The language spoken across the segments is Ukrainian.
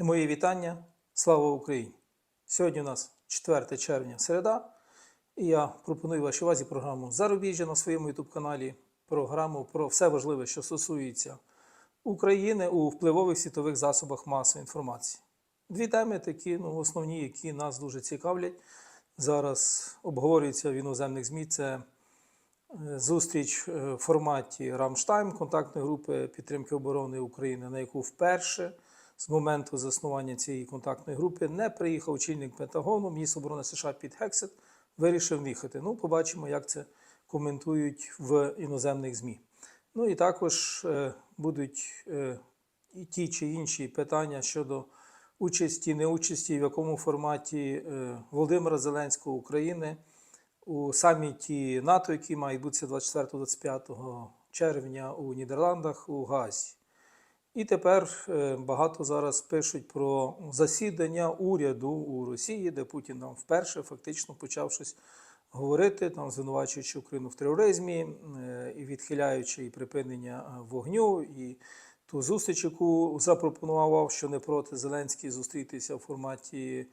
Мої вітання. Слава Україні! Сьогодні у нас 4 червня, середа, і я пропоную вашій увазі програму Зарубіжжя на своєму youtube каналі програму про все важливе, що стосується України у впливових світових засобах масової інформації. Дві теми такі, ну, основні, які нас дуже цікавлять. Зараз обговорюються в іноземних ЗМІ. Це е, зустріч е, в форматі Рамштайн, контактної групи підтримки оборони України, на яку вперше з моменту заснування цієї контактної групи не приїхав очільник Пентагону, міністр оборони США Піт Хексет, вирішив їхати. Ну, побачимо, як це коментують в іноземних ЗМІ. Ну і також е, будуть е, і ті чи інші питання щодо участі, неучасті, в якому форматі е, Володимира Зеленського України у саміті НАТО, який має відбутися 24-25 червня у Нідерландах у Газі. І тепер е, багато зараз пишуть про засідання уряду у Росії, де Путін там вперше фактично почав щось говорити, там звинувачуючи Україну в тероризмі е, і відхиляючи і припинення е, вогню, і ту зустріч, яку запропонував, що не проти Зеленський зустрітися в форматі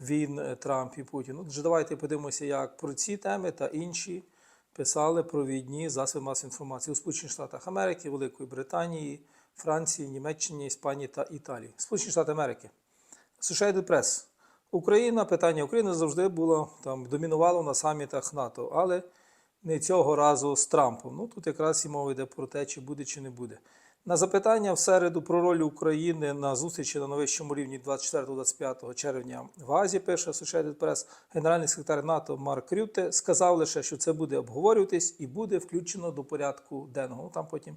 він, Трамп і Путін. Отже, давайте подивимося, як про ці теми та інші писали провідні засоби масової інформації у Сполучених Штатах Америки, Великої Британії. Франції, Німеччині, Іспанії та Італії. Сполучені Штати Америки. Associated Press. Україна, питання України завжди було там домінувало на самітах НАТО, але не цього разу з Трампом. Ну тут якраз і мова йде про те, чи буде, чи не буде. На запитання в середу про роль України на зустрічі на найвищому рівні 24-25 червня в Азії, пише Associated Press, генеральний секретар НАТО Марк Рюте сказав лише, що це буде обговорюватись і буде включено до порядку денного. Ну, Там потім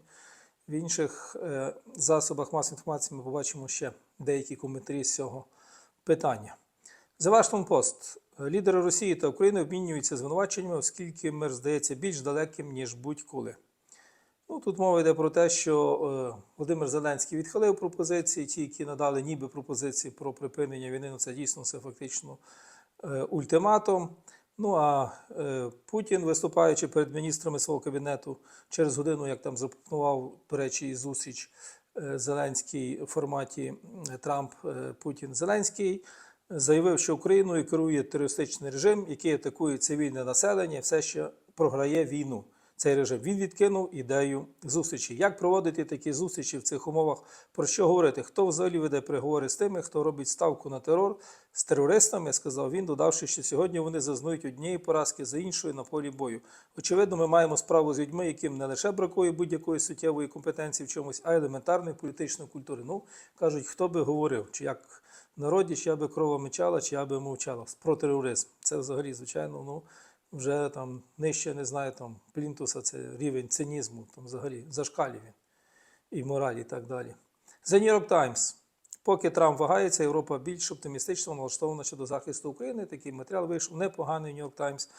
в інших е, засобах масової інформації ми побачимо ще деякі коментарі з цього питання. The Washington Post. Лідери Росії та України обмінюються звинуваченнями, оскільки мир здається більш далеким, ніж будь-коли. Ну, тут мова йде про те, що е, Володимир Зеленський відхилив пропозиції, ті, які надали ніби пропозиції про припинення війни, ну це дійсно це фактично е, ультиматум. Ну а е, Путін, виступаючи перед міністрами свого кабінету через годину, як там запропонував, до речі, і зустріч е, Зеленський в форматі Трамп е, Путін Зеленський, заявив, що Україною керує терористичний режим, який атакує цивільне населення, все ще програє війну. Цей режим він відкинув ідею зустрічі. Як проводити такі зустрічі в цих умовах? Про що говорити? Хто взагалі веде переговори з тими, хто робить ставку на терор з терористами? Сказав він, додавши, що сьогодні вони зазнають однієї поразки за іншою на полі бою. Очевидно, ми маємо справу з людьми, яким не лише бракує будь-якої суттєвої компетенції в чомусь, а й елементарної політичної культури. Ну кажуть, хто би говорив, чи як народі, чи я би крова мечала, чи я би мовчала про тероризм. Це взагалі, звичайно, ну вже там нижче, не знаю, там плінтуса, це рівень цинізму, там взагалі зашкалів і моралі, і так далі. The New York Times. Поки Трамп вагається, Європа більш оптимістично налаштована щодо захисту України. Такий матеріал вийшов непоганий York Times.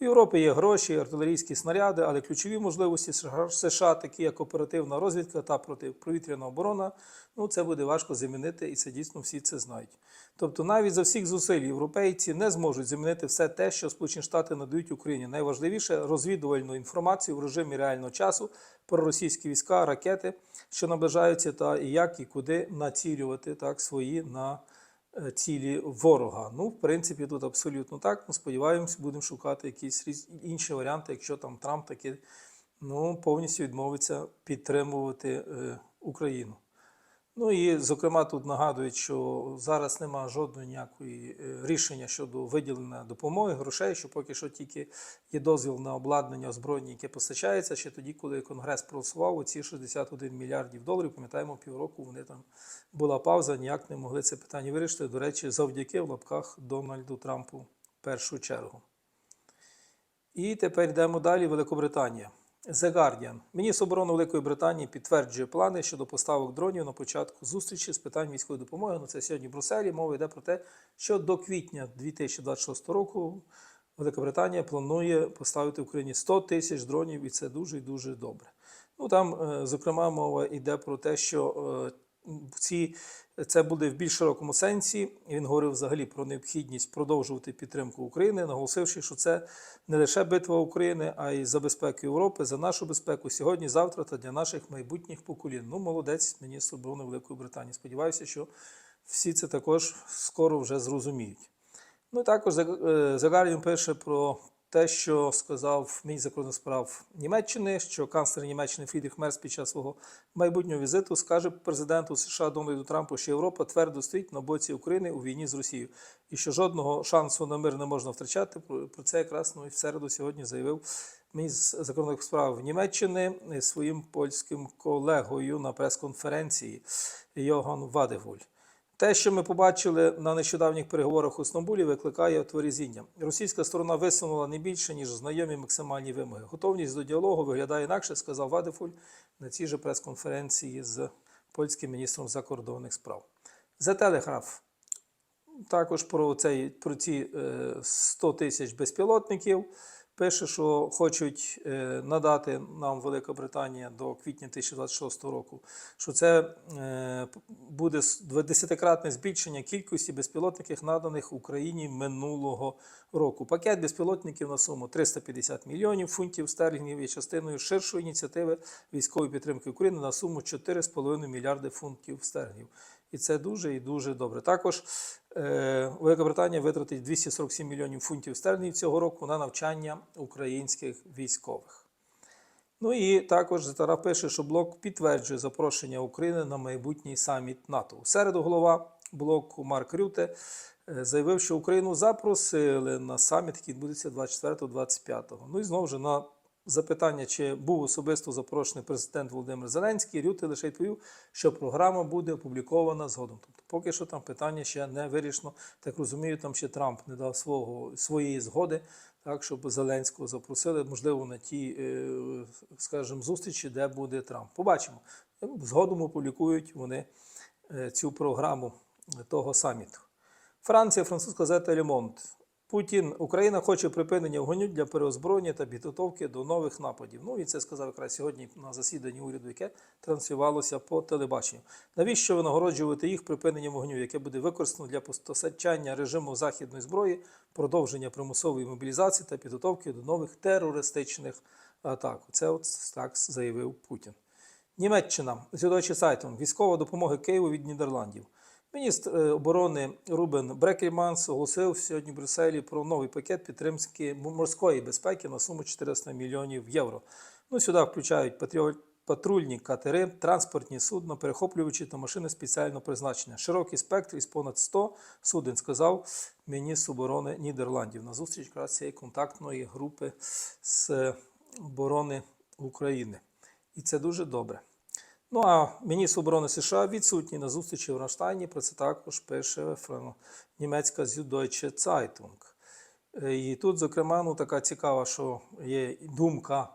У Європі є гроші, артилерійські снаряди, але ключові можливості США, такі як оперативна розвідка та протиповітряна оборона, ну це буде важко замінити, і це дійсно всі це знають. Тобто, навіть за всіх зусиль європейці не зможуть замінити все те, що Сполучені Штати надають Україні. Найважливіше розвідувальну інформацію в режимі реального часу про російські війська, ракети, що наближаються, та і як і куди націлювати так свої на е, цілі ворога. Ну, в принципі, тут абсолютно так. Ми сподіваємось, будемо шукати якісь інші варіанти, якщо там Трамп таки ну, повністю відмовиться підтримувати е, Україну. Ну і, зокрема, тут нагадують, що зараз немає жодної ніякої е, рішення щодо виділення допомоги, грошей, що поки що тільки є дозвіл на обладнання озброєння, яке постачається ще тоді, коли Конгрес проголосував оці 61 мільярдів доларів. Пам'ятаємо, півроку вони там була пауза, ніяк не могли це питання вирішити. До речі, завдяки в лапках Дональду Трампу в першу чергу. І тепер йдемо далі. Великобританія. The Guardian. Міністр оборони Великої Британії підтверджує плани щодо поставок дронів на початку зустрічі з питань військової допомоги. Ну, це сьогодні в Брюсселі. Мова йде про те, що до квітня 2026 року Велика Британія планує поставити Україні 100 тисяч дронів, і це дуже і дуже добре. Ну там, е, зокрема, мова йде про те, що е, ці, це буде в більш широкому сенсі. Він говорив взагалі про необхідність продовжувати підтримку України, наголосивши, що це не лише битва України, а й за безпеку Європи, за нашу безпеку сьогодні, завтра та для наших майбутніх поколінь. Ну, молодець, міністр оборони Великої Британії. Сподіваюся, що всі це також скоро вже зрозуміють. Ну також е, Guardian пише про те, що сказав міністр закордонних справ Німеччини, що канцлер Німеччини Фрідріх Мерц під час свого майбутнього візиту скаже президенту США Дональду Трампу, що Європа твердо стоїть на боці України у війні з Росією, і що жодного шансу на мир не можна втрачати. Про це якраз ну, і в середу сьогодні заявив міністр закордонних справ Німеччини своїм польським колегою на прес-конференції Йоган Вадегуль. Те, що ми побачили на нещодавніх переговорах у Стамбулі, викликає творізіння. Російська сторона висунула не більше, ніж знайомі максимальні вимоги. Готовність до діалогу виглядає інакше, сказав Вадефуль на цій же прес-конференції з польським міністром закордонних справ. За телеграф також про, цей, про ці е, 100 тисяч безпілотників. Пише, що хочуть е, надати нам Велика Британія до квітня 2026 року, що це е, буде десятикратне збільшення кількості безпілотників, наданих Україні минулого року. Пакет безпілотників на суму 350 мільйонів фунтів стерлінгів є частиною ширшої ініціативи військової підтримки України на суму 4,5 мільярди фунтів стерлінгів. І це дуже і дуже добре. Також е, Велика Британія витратить 247 мільйонів фунтів стерлінгів цього року на навчання українських військових. Ну і також Зетара пише, що блок підтверджує запрошення України на майбутній саміт НАТО. У середу голова блоку Марк Рюте е, заявив, що Україну запросили на саміт, який відбудеться 24-25. Ну і знову ж на запитання, чи був особисто запрошений президент Володимир Зеленський, Рюти лише відповів, що програма буде опублікована згодом. Тобто, поки що там питання ще не вирішено. Так розумію, там ще Трамп не дав свого своєї згоди, так щоб Зеленського запросили, можливо, на ті, е, скажімо, зустрічі, де буде Трамп. Побачимо. Згодом опублікують вони е, цю програму того саміту. Франція, французька газета Лемонт. Путін, Україна хоче припинення вогню для переозброєння та підготовки до нових нападів. Ну і це сказав якраз сьогодні на засіданні уряду, яке транслювалося по телебаченню. Навіщо винагороджувати їх припиненням вогню, яке буде використано для постачання режиму західної зброї, продовження примусової мобілізації та підготовки до нових терористичних атак? Це от так заявив Путін. Німеччина Зюдойче Сайтон. Військова допомога Києву від Нідерландів. Міністр е, оборони Рубен Брекельманс оголосив сьогодні в Брюсселі про новий пакет підтримки морської безпеки на суму 400 мільйонів євро. Ну, Сюди включають патрульні катери, транспортні судна, перехоплювачі та машини спеціального призначення. Широкий спектр із понад 100 суден, сказав міністр оборони Нідерландів на зустріч якраз цієї контактної групи з оборони України. І це дуже добре. Ну а міністр оборони США відсутній на зустрічі в Рамштайні. Про це також пише німецька Süddeutsche Zeitung. І тут, зокрема, ну така цікава, що є думка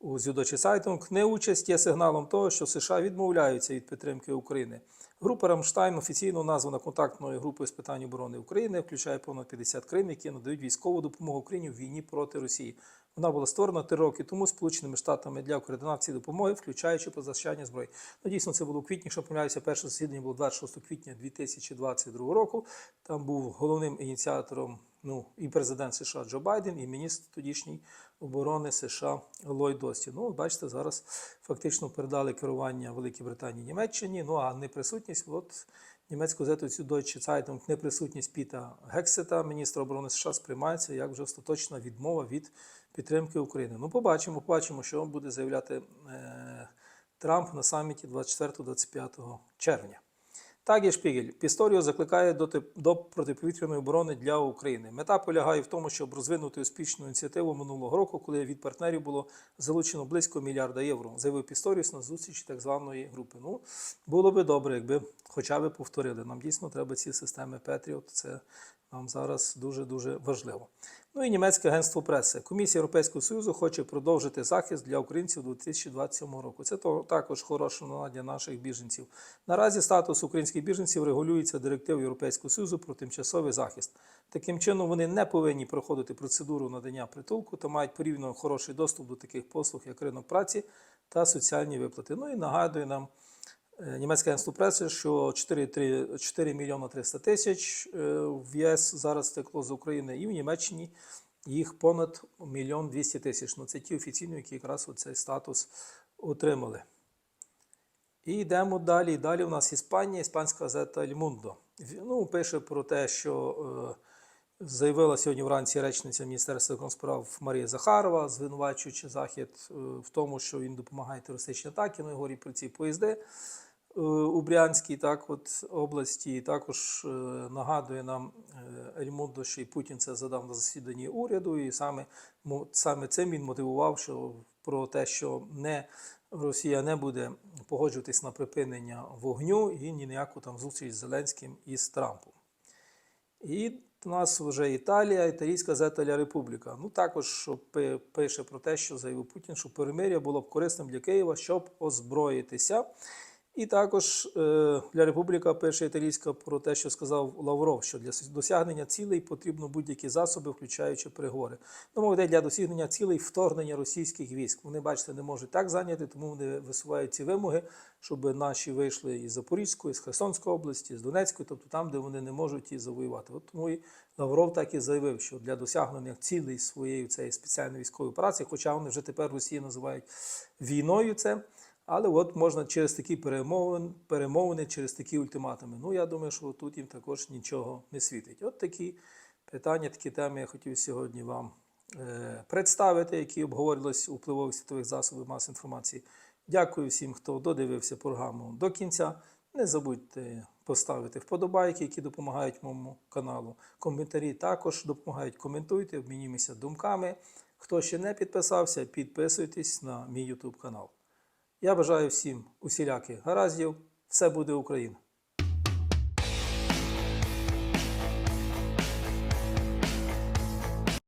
у Süddeutsche Zeitung. Неучасть є сигналом того, що США відмовляються від підтримки України. Група Рамштайн офіційно названа контактною групою з питань оборони України, включає понад 50 країн, які надають військову допомогу Україні в війні проти Росії. Вона була створена три роки тому Сполученими Штатами для координації допомоги, включаючи позащання зброї. Ну, дійсно, це було у квітні, що помиляюся, перше засідання було 26 квітня 2022 року. Там був головним ініціатором ну, і президент США Джо Байден, і міністр тодішній оборони США Ллойд Остін. Ну, бачите, зараз фактично передали керування Великій Британії Німеччині. Ну а неприсутність, от німецьку газету цю Deutsche Zeitung, неприсутність Піта Гексета, міністра оборони США, сприймається як вже остаточна відмова від підтримки України. Ну, побачимо, побачимо, що буде заявляти е, Трамп на саміті 24-25 червня. Так, є Шпігель. Пісторіо закликає до, до протиповітряної оборони для України. Мета полягає в тому, щоб розвинути успішну ініціативу минулого року, коли від партнерів було залучено близько мільярда євро. Заявив Пісторіус на зустрічі так званої групи. Ну, було би добре, якби хоча б повторили. Нам дійсно треба ці системи Петріот. Це зараз дуже дуже важливо. Ну і німецьке агентство преси. Комісія Європейського Союзу хоче продовжити захист для українців до 2027 року. Це також хороша новина для наших біженців. Наразі статус українських біженців регулюється директивою Європейського Союзу про тимчасовий захист. Таким чином, вони не повинні проходити процедуру надання притулку та мають порівняно хороший доступ до таких послуг, як ринок праці та соціальні виплати. Ну і нагадує нам. Німецьке агентство преси, що 4, 4 мільйони 300 тисяч е, в ЄС зараз стекло з України, і в Німеччині їх понад мільйон 200 тисяч. Ну це ті офіційні, які якраз цей статус отримали. І йдемо далі. Далі у нас Іспанія, іспанська газета «El Mundo». Ну, пише про те, що е, заявила сьогодні вранці речниця Міністерства закордонних справ Марія Захарова, звинувачуючи Захід е, в тому, що він допомагає терористичні атаки. Ну, і говорить про ці поїзди у Брянській так, от, області. Також е, нагадує нам е, «El що і Путін це задав на засіданні уряду, і саме, саме цим він мотивував, що про те, що не Росія не буде погоджуватись на припинення вогню і ні ніяку там зустріч з Зеленським і з Трампом. І у нас вже Італія, італійська газета «Ля Републіка. Ну також пише про те, що заявив Путін, що перемир'я було б корисним для Києва, щоб озброїтися. І також е, «Ля Републіка пише італійська про те, що сказав Лавров, що для досягнення цілей потрібно будь-які засоби, включаючи переговори. Ну, мова йде для досягнення цілей вторгнення російських військ. Вони, бачите, не можуть так зайняти, тому вони висувають ці вимоги, щоб наші вийшли із Запорізької, з Херсонської області, з Донецької, тобто там, де вони не можуть і завоювати. От тому і Лавров так і заявив, що для досягнення цілей своєї цієї спеціальної військової операції, хоча вони вже тепер Росії називають війною це. Але от можна через такі перемовини, перемовини, через такі ультиматуми. Ну, я думаю, що тут їм також нічого не світить. От такі питання, такі теми я хотів сьогодні вам е, представити, які обговорювалися у впливових світових засобах масової інформації. Дякую всім, хто додивився програму до кінця. Не забудьте поставити вподобайки, які допомагають моєму каналу. Коментарі також допомагають. Коментуйте, обмінюємося думками. Хто ще не підписався, підписуйтесь на мій YouTube канал. Я бажаю всім усіляких гараздів. Все буде Україна!